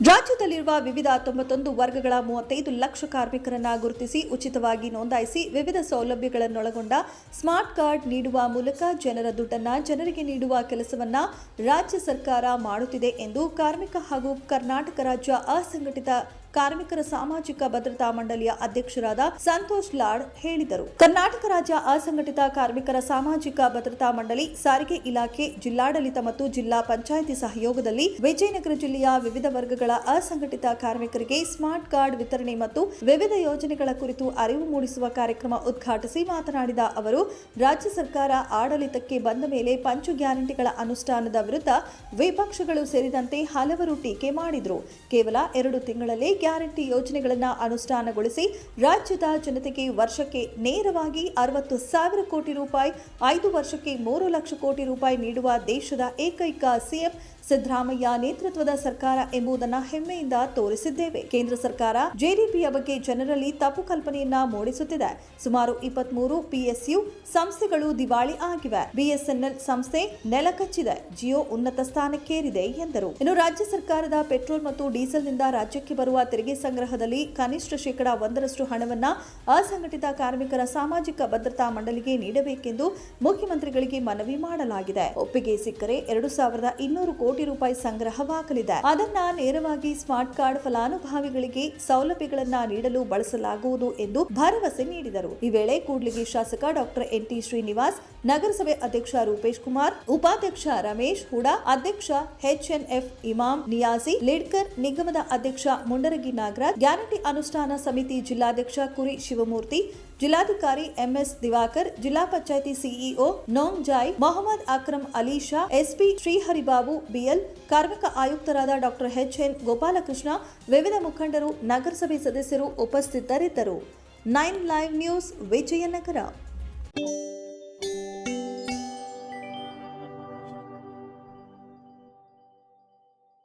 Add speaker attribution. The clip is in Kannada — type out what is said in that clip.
Speaker 1: ರಾಜ್ಯದಲ್ಲಿರುವ ವಿವಿಧ ತೊಂಬತ್ತೊಂದು ವರ್ಗಗಳ ಮೂವತ್ತೈದು ಲಕ್ಷ ಕಾರ್ಮಿಕರನ್ನ ಗುರುತಿಸಿ ಉಚಿತವಾಗಿ ನೋಂದಾಯಿಸಿ ವಿವಿಧ ಸೌಲಭ್ಯಗಳನ್ನೊಳಗೊಂಡ ಸ್ಮಾರ್ಟ್ ಕಾರ್ಡ್ ನೀಡುವ ಮೂಲಕ ಜನರ ದುಡ್ಡನ್ನ ಜನರಿಗೆ ನೀಡುವ ಕೆಲಸವನ್ನ ರಾಜ್ಯ ಸರ್ಕಾರ ಮಾಡುತ್ತಿದೆ ಎಂದು ಕಾರ್ಮಿಕ ಹಾಗೂ ಕರ್ನಾಟಕ ರಾಜ್ಯ ಅಸಂಘಟಿತ ಕಾರ್ಮಿಕರ ಸಾಮಾಜಿಕ ಭದ್ರತಾ ಮಂಡಳಿಯ ಅಧ್ಯಕ್ಷರಾದ ಸಂತೋಷ್ ಲಾಡ್ ಹೇಳಿದರು. ಕರ್ನಾಟಕ ರಾಜ್ಯ ಅಸಂಘಟಿತ ಕಾರ್ಮಿಕರ ಸಾಮಾಜಿಕ ಭದ್ರತಾ ಮಂಡಳಿ, ಸಾರಿಗೆ ಇಲಾಖೆ, ಜಿಲ್ಲಾಡಳಿತ ಮತ್ತು ಜಿಲ್ಲಾ ಪಂಚಾಯಿತಿ ಸಹಯೋಗದಲ್ಲಿ ವಿಜಯನಗರ ಜಿಲ್ಲೆಯ ವಿವಿಧ ವರ್ಗಗಳ ಅಸಂಘಟಿತ ಕಾರ್ಮಿಕರಿಗೆ ಸ್ಮಾರ್ಟ್ ಕಾರ್ಡ್ ವಿತರಣೆ ಮತ್ತು ವಿವಿಧ ಯೋಜನೆಗಳ ಕುರಿತು ಅರಿವು ಮೂಡಿಸುವ ಕಾರ್ಯಕ್ರಮ ಉದ್ಘಾಟಿಸಿ ಮಾತನಾಡಿದ ಅವರು, ರಾಜ್ಯ ಸರ್ಕಾರ ಆಡಳಿತಕ್ಕೆ ಬಂದ ಮೇಲೆ ಪಂಚು ಗ್ಯಾರಂಟಿಗಳ ಅನುಷ್ಠಾನದ ವಿರುದ್ಧ ವಿಪಕ್ಷಗಳು ಸೇರಿದಂತೆ ಹಲವರು ಟೀಕೆ ಮಾಡಿದರು. ಕೇವಲ ಎರಡು ತಿಂಗಳಲ್ಲಿ ಗ್ಯಾರಂಟಿ ಯೋಜನೆಗಳನ್ನು ಅನುಷ್ಠಾನಗೊಳಿಸಿ ರಾಜ್ಯದ ಜನತೆಗೆ ವರ್ಷಕ್ಕೆ ನೇರವಾಗಿ ಅರವತ್ತು ಸಾವಿರ ಕೋಟಿ ರೂಪಾಯಿ, ಐದು ವರ್ಷಕ್ಕೆ ಮೂರು ಲಕ್ಷ ಕೋಟಿ ರೂಪಾಯಿ ನೀಡುವ ದೇಶದ ಏಕೈಕ ಸಿಎಂ ಸಿದ್ದರಾಮಯ್ಯ ನೇತೃತ್ವದ ಸರ್ಕಾರ ಎಂಬುದನ್ನು ಹೆಮ್ಮೆಯಿಂದ ತೋರಿಸಿದ್ದೇವೆ. ಕೇಂದ್ರ ಸರ್ಕಾರ ಜೆಡಿಪಿಯ ಬಗ್ಗೆ ಜನರಲ್ಲಿ ತಪ್ಪು ಕಲ್ಪನೆಯನ್ನ ಮೂಡಿಸುತ್ತಿದೆ. ಸುಮಾರು ಇಪ್ಪತ್ಮೂರು ಪಿಎಸ್ಯು ಸಂಸ್ಥೆಗಳು ದಿವಾಳಿ ಆಗಿವೆ. ಬಿಎಸ್ಎನ್ಎಲ್ ಸಂಸ್ಥೆ ನೆಲಕಚ್ಚಿದೆ ಜಿಯೋ ಉನ್ನತ ಸ್ಥಾನಕ್ಕೇರಿದೆ ಎಂದರು. ಇನ್ನು ರಾಜ್ಯ ಸರ್ಕಾರದ ಪೆಟ್ರೋಲ್ ಮತ್ತು ಡೀಸೆಲ್ನಿಂದ ರಾಜ್ಯಕ್ಕೆ ಬರುವ ತೆರಿಗೆ ಸಂಗ್ರಹದಲ್ಲಿ ಕನಿಷ್ಠ ಶೇಕಡಾ ಒಂದರಷ್ಟು ಹಣವನ್ನು ಅಸಂಘಟಿತ ಕಾರ್ಮಿಕರ ಸಾಮಾಜಿಕ ಭದ್ರತಾ ಮಂಡಳಿಗೆ ನೀಡಬೇಕೆಂದು ಮುಖ್ಯಮಂತ್ರಿಗಳಿಗೆ ಮನವಿ ಮಾಡಲಾಗಿದೆ. ಒಪ್ಪಿಗೆ ಸಿಕ್ಕರೆ ಎರಡು ಸಾವಿರದ ಇನ್ನೂರು ಕೋಟಿ ರೂಪಾಯಿ ಸಂಗ್ರಹವಾಗಲಿದೆ. ಅದನ್ನ ನೇರವಾಗಿ ಸ್ಮಾರ್ಟ್ ಕಾರ್ಡ್ ಫಲಾನುಭವಿಗಳಿಗೆ ಸೌಲಭ್ಯಗಳನ್ನ ನೀಡಲು ಬಳಸಲಾಗುವುದು ಎಂದು ಭರವಸೆ ನೀಡಿದರು. ಈ ವೇಳೆ ಕೂಡ್ಲಿಗಿ ಶಾಸಕ ಡಾಕ್ಟರ್ ಎನ್ ಟಿ ಶ್ರೀನಿವಾಸ್, ನಗರಸಭೆ ಅಧ್ಯಕ್ಷ ರೂಪೇಶ್ ಕುಮಾರ್, ಉಪಾಧ್ಯಕ್ಷ ರಮೇಶ್ ಹುಡಾ ಅಧ್ಯಕ್ಷ ಎಚ್ಎನ್ಎಫ್ ಇಮಾಮ್ ನಿಯಾಸಿ, ಲಿಡ್ಕರ್ ನಿಗಮದ ಅಧ್ಯಕ್ಷ ಮುಂಡರಗಿ ನಾಗರಾಜ್ ಗ್ಯಾರಂಟಿ ಅನುಷ್ಠಾನ ಸಮಿತಿ ಜಿಲ್ಲಾಧ್ಯಕ್ಷ ಕುರಿ ಶಿವಮೂರ್ತಿ, ಜಿಲ್ಲಾಧಿಕಾರಿ ಎಂಎಸ್ ದಿವಾಕರ್, ಜಿಲ್ಲಾ panchayat CEO Nongjai, Mohammed Akram Ali Shah SP Shriharibabu BL, ಕಾರ್ಮಿಕ ಆಯುಕ್ತರಾದ ಡಾಕ್ಟರ್ ಎಚ್ಎನ್ ಗೋಪಾಲಕೃಷ್ಣ, ವಿವಿಧ ಮುಖಂಡರು, ನಗರಸಭೆ ಸದಸ್ಯರು ಉಪಸ್ಥಿತರಿದ್ದರು. Nine live news Vijayanagara.